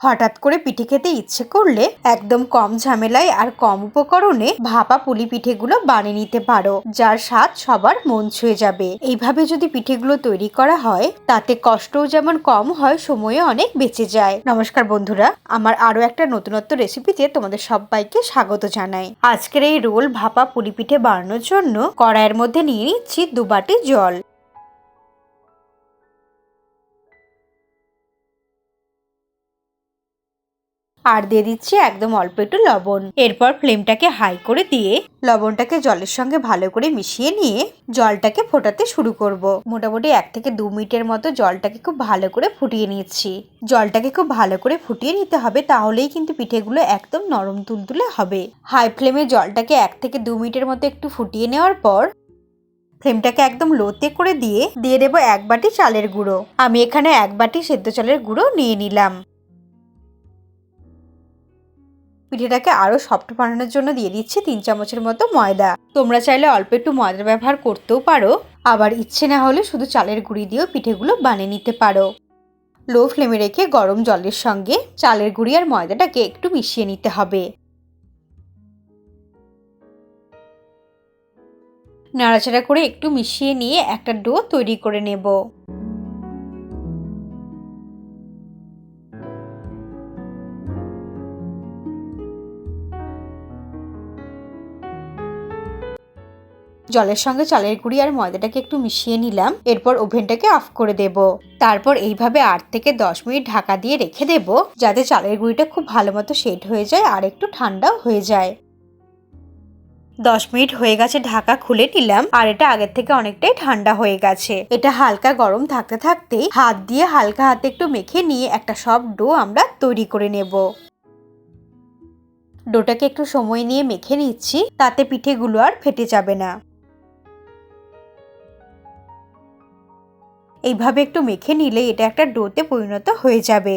হঠাৎ করে পিঠে খেতে ইচ্ছে করলে একদম কম ঝামেলায় আর কম উপকরণে ভাপা পুলি পিঠেগুলো বানিয়ে নিতে পারো, যার স্বাদ সবার মন ছুঁয়ে যাবে। এইভাবে যদি পিঠেগুলো তৈরি করা হয়, তাতে কষ্টও যেমন কম হয় সময়ে অনেক বেঁচে যায়। নমস্কার বন্ধুরা, আমার আরও একটা নতুনত্ব রেসিপিতে তোমাদের সবাইকে স্বাগত জানাই। আজকের এই রোল ভাপা পুলি পিঠে বানানোর জন্য কড়াইয়ের মধ্যে নিয়ে নিচ্ছি দু বাটি জল। আর দিয়ে দিচ্ছি একদম অল্প একটু লবণ। এরপর ফ্লেমটাকে হাই করে দিয়ে লবণটাকে জলের সঙ্গে ভালো করে মিশিয়ে নিয়ে জলটাকে ফোটাতে শুরু করব। মোটামুটি এক থেকে দু মিনিটের মতো জলটাকে খুব ভালো করে ফুটিয়ে নিচ্ছি। জলটাকে খুব ভালো করে ফুটিয়ে নিতে হবে, তাহলেই কিন্তু পিঠেগুলো একদম নরম তুলতুলে হবে। হাই ফ্লেমে জলটাকে এক থেকে দু মিনিটের মতো একটু ফুটিয়ে নেওয়ার পর ফ্লেমটাকে একদম লোতে করে দিয়ে দিয়ে দেবো এক বাটি চালের গুঁড়ো। আমি এখানে এক বাটি সেদ্ধ চালের গুঁড়ো নিয়ে নিলাম। পিঠেটাকে আরও সফট বানানোর জন্য দিয়ে দিচ্ছি তিন চামচের মতো ময়দা। তোমরা চাইলে অল্প একটু ময়দার ব্যবহার করতেও পারো। আবার ইচ্ছে না হলে শুধু চালের গুঁড়ি দিয়েও পিঠেগুলো বানিয়ে নিতে পারো। লো ফ্লেমে রেখে গরম জলের সঙ্গে চালের গুঁড়ি আর ময়দাটাকে একটু মিশিয়ে নিতে হবে। নাড়াচাড়া করে একটু মিশিয়ে নিয়ে একটা ডো তৈরি করে নেব। জলের সঙ্গে চালের গুঁড়ি আর ময়দাটাকে একটু মিশিয়ে নিলাম। এরপর ওভেনটাকে অফ করে দেব। তারপর এইভাবে আট থেকে দশ মিনিট ঢাকা দিয়ে রেখে দেব, যাতে চালের গুঁড়িটা খুব ভালো মতো সেট হয়ে যায় আর একটু ঠান্ডাও হয়ে যায়। দশ মিনিট হয়ে গেছে ঢাকা খুলে নিলাম, আর এটা আগের থেকে অনেকটাই ঠান্ডা হয়ে গেছে। এটা হালকা গরম থাকতে থাকতে হাত দিয়ে হালকা হাতে একটু মেখে নিয়ে একটা সব ডো আমরা তৈরি করে নেব। ডোটাকে একটু সময় নিয়ে মেখে নিচ্ছি, তাতে পিঠেগুলো আর ফেটে যাবে না। এইভাবে একটু মেখে নিলে এটা একটা ডোতে পরিণত হয়ে যাবে।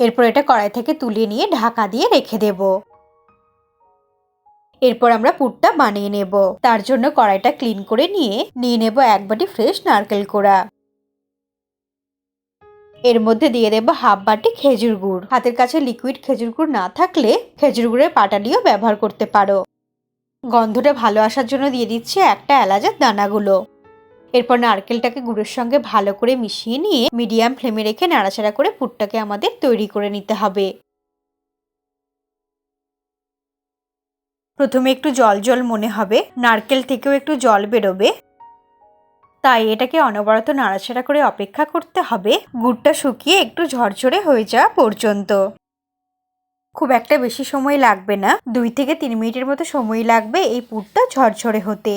এরপর এটা কড়াই থেকে তুলে নিয়ে ঢাকা দিয়ে রেখে দেব। এরপর আমরা পুরটা বানিয়ে নেব। তার জন্য কড়াইটা ক্লিন করে নিয়ে নিয়ে নেব এক বাটি ফ্রেশ নারকেল কোড়া। এর মধ্যে দিয়ে দেবো হাফ বাটি খেজুর গুড়। হাতের কাছে লিকুইড খেজুর গুড় না থাকলে খেজুর গুড়ের পাটালিও ব্যবহার করতে পারো। গন্ধটা ভালো আসার জন্য দিয়ে দিচ্ছি একটা এলাচের দানাগুলো। এরপর নারকেলটাকে গুড়ের সঙ্গে ভালো করে মিশিয়ে নিয়ে মিডিয়াম ফ্লেমে রেখে নাড়াচাড়া করে পুরটাকে আমাদের তৈরি করে নিতে হবে। প্রথমে একটু জল জল মনে হবে। নারকেল থেকেও একটু জল বেরোবে। তাই এটাকে অনবরত নাড়াচাড়া করে অপেক্ষা করতে হবে। গুড়টা শুকিয়ে একটু ঝরঝরে হয়ে যাওয়া পর্যন্ত। খুব একটা বেশি সময় লাগবে না। দুই থেকে তিন মিনিটের মতো সময় লাগবে এই পুরটা ঝরঝরে হতে।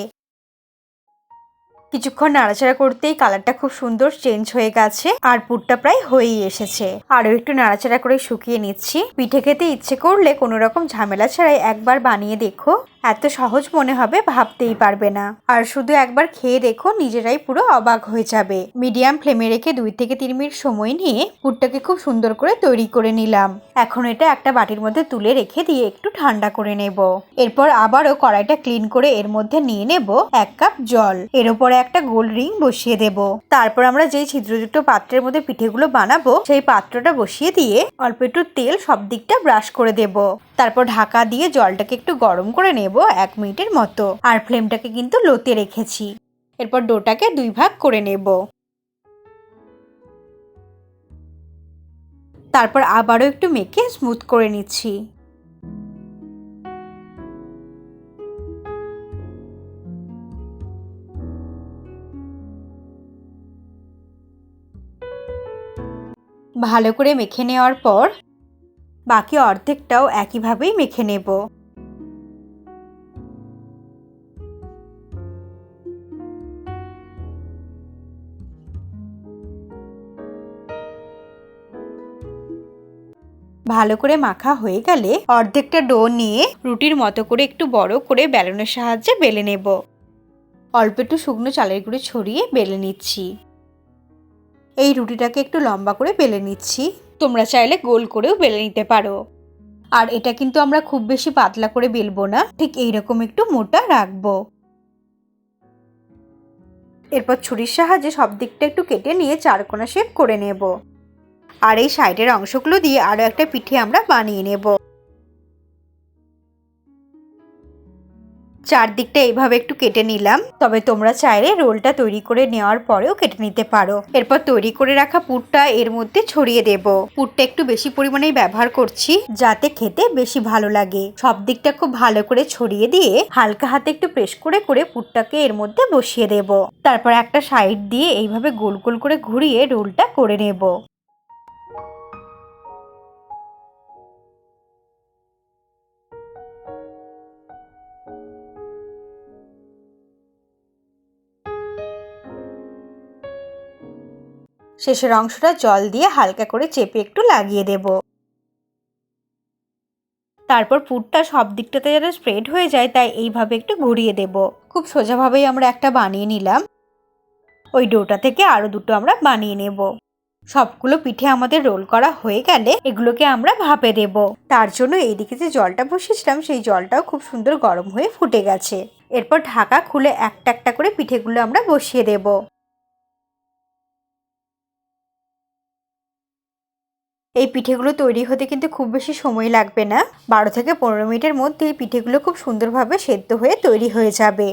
কিছুক্ষণ নাড়াচাড়া করতেই কালারটা খুব সুন্দর চেঞ্জ হয়ে গেছে আর পুরটা প্রায় হয়েই এসেছে। আরও একটু নাড়াচাড়া করে শুকিয়ে নিচ্ছি। পিঠে খেতে ইচ্ছে করলে কোনো রকম ঝামেলা ছাড়াই একবার বানিয়ে দেখো। এত সহজ মনে হবে, ভাবতেই পারবে না। আর শুধু একবার খেয়ে দেখো, নিজেরাই পুরো অবাক হয়ে যাবে। মিডিয়াম ফ্লেমে রেখে দুই থেকে তিন মিনিট সময় নিয়ে পুরটাকে খুব সুন্দর করে তৈরি করে নিলাম। এখন এটা একটা বাটির মধ্যে তুলে রেখে দিয়ে একটু ঠান্ডা করে নেব। এরপর আবারও কড়াইটা ক্লিন করে এর মধ্যে নিয়ে নেব এক কাপ জল। এর উপরে একটা গোল রিং বসিয়ে দেব। তারপর আমরা যেই ছিদ্রযুক্ত পাত্রের মধ্যে পিঠেগুলো বানাবো, সেই পাত্রটা বসিয়ে দিয়ে অল্প একটু তেল সব দিকটা ব্রাশ করে দেব। তারপর ঢাকা দিয়ে জলটাকে একটু গরম করে নেব এক মিনিটের মতো। আর ফ্লেমটাকে কিন্তু লোতে রেখেছি। এরপর ডোটাকে দুই ভাগ করে নেব। তারপর আবারও একটু মেখে স্মুথ করে নিচ্ছি। ভালো করে মেখে নেওয়ার পর বাকি অর্ধেকটাও একইভাবেই মেখে নেব। ভালো করে মাখা হয়ে গেলে অর্ধেকটা ডো নিয়ে রুটির মতো করে একটু বড় করে বেলনের সাহায্যে বেলে নেব। অল্প একটু শুকনো চালের গুঁড়ো ছড়িয়ে বেলে নিচ্ছি। এই রুটিটাকে একটু লম্বা করে বেলে নিচ্ছি। তোমরা চাইলে গোল করেও বেলে নিতে পারো। আর এটা কিন্তু আমরা খুব বেশি পাতলা করে বেলবো না, ঠিক এইরকম একটু মোটা রাখব। এরপর ছুরির সাহায্যে সব দিকটা একটু কেটে নিয়ে চারকোনা শেপ করে নেব। আর এই সাইডের অংশগুলো দিয়ে আরও একটা পিঠে আমরা বানিয়ে নেব। চারদিকটা এইভাবে একটু কেটে নিলাম। তবে তোমরা চাইলে রোলটা তৈরি করে নেওয়ার পরেও কেটে নিতে পারো। এরপর তৈরি করে রাখা পুরটা এর মধ্যে ছড়িয়ে দেব। পুরটা একটু বেশি পরিমাণেই ব্যবহার করছি, যাতে খেতে বেশি ভালো লাগে। সব দিকটা খুব ভালো করে ছড়িয়ে দিয়ে হালকা হাতে একটু প্রেস করে করে পুরটাকে এর মধ্যে বসিয়ে দেব। তারপর একটা সাইড দিয়ে এইভাবে গোল গোল করে ঘুরিয়ে রোলটা করে নেব। শেষের অংশটা জল দিয়ে হালকা করে চেপে একটু লাগিয়ে দেব। তারপর পুরটা সব দিকটাতে যেন স্প্রেড হয়ে যায়, তাই এইভাবে একটু ঘুরিয়ে দেব। খুব সোজাভাবেই আমরা একটা বানিয়ে নিলাম। ওই ডোটা থেকে আরও দুটো আমরা বানিয়ে নেব। সবগুলো পিঠে আমাদের রোল করা হয়ে গেলে এগুলোকে আমরা ভাপে দেব। তার জন্য এইদিকে যে জলটা বসিয়েছিলাম, সেই জলটাও খুব সুন্দর গরম হয়ে ফুটে গেছে। এরপর ঢাকা খুলে একটা একটা করে পিঠেগুলো আমরা বসিয়ে দেব। এই পিঠেগুলো তৈরি হতে কিন্তু খুব বেশি সময় লাগবে না। বারো থেকে পনেরো মিনিটের মধ্যে এই পিঠেগুলো খুব সুন্দরভাবে সেদ্ধ হয়ে তৈরি হয়ে যাবে।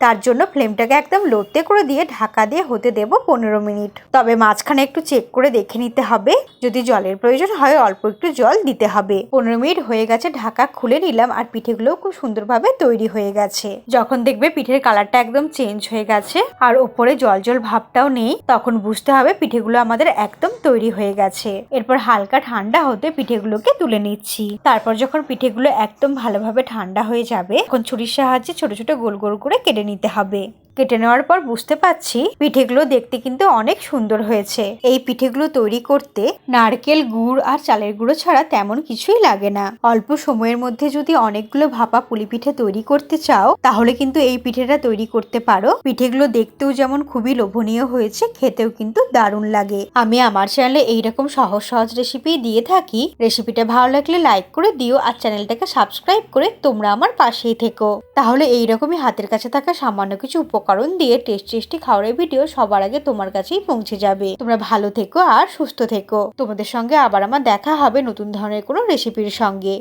তার জন্য ফ্লেমটাকে একদম লোতে করে দিয়ে ঢাকা দিয়ে হতে দেব পনেরো মিনিট। তবে মাঝখানে একটু চেক করে দেখে নিতে হবে। যদি জলের প্রয়োজন হয়, অল্প একটু জল দিতে হবে। পনেরো মিনিট হয়ে গেছে, ঢাকা খুলে নিলাম আর পিঠেগুলো খুব সুন্দরভাবে তৈরি হয়ে গেছে। যখন দেখবে পিঠের কালারটা একদম চেঞ্জ হয়ে গেছে আর ওপরে জল জল ভাবটাও নেই, তখন বুঝতে হবে পিঠেগুলো আমাদের একদম তৈরি হয়ে গেছে। এরপর হালকা ঠান্ডা হতে পিঠেগুলোকে তুলে নিচ্ছি। তারপর যখন পিঠেগুলো একদম ভালোভাবে ঠান্ডা হয়ে যাবে, তখন ছুরির সাহায্যে ছোট ছোট গোল গোল করে কেটে নিতে হবে। কেটে নেওয়ার পর বুঝতে পাচ্ছি পিঠেগুলো দেখতে কিন্তু অনেক সুন্দর হয়েছে। এই পিঠেগুলো তৈরি করতে নারকেল গুড় আর চালের গুঁড়ো ছাড়া তেমন কিছুই লাগে না। অল্প সময়ের মধ্যে যদি অনেকগুলো ভাপা পুলি পিঠে তৈরি করতে চাও, তাহলে কিন্তু এই পিঠেটা তৈরি করতে পারো। পিঠেগুলো দেখতেও যেমন খুবই লোভনীয় হয়েছে, খেতেও কিন্তু দারুণ লাগে। আমি আমার চ্যানেলে এইরকম সহজ সহজ রেসিপি দিয়ে থাকি। রেসিপিটা ভালো লাগলে লাইক করে দিও আর চ্যানেলটাকে সাবস্ক্রাইব করে তোমরা আমার পাশেই থেকো। তাহলে এইরকমই হাতের কাছে থাকা সামান্য কিছু উপকরণ দিয়ে টেস্ট টেস্টি খাওয়ারের ভিডিও সবার আগে তোমার কাছেই পৌঁছে যাবে। তোমরা ভালো থেকো আর সুস্থ থেকো। তোমাদের সঙ্গে আবার আমার দেখা হবে নতুন ধরনের কোনো রেসিপির সঙ্গে।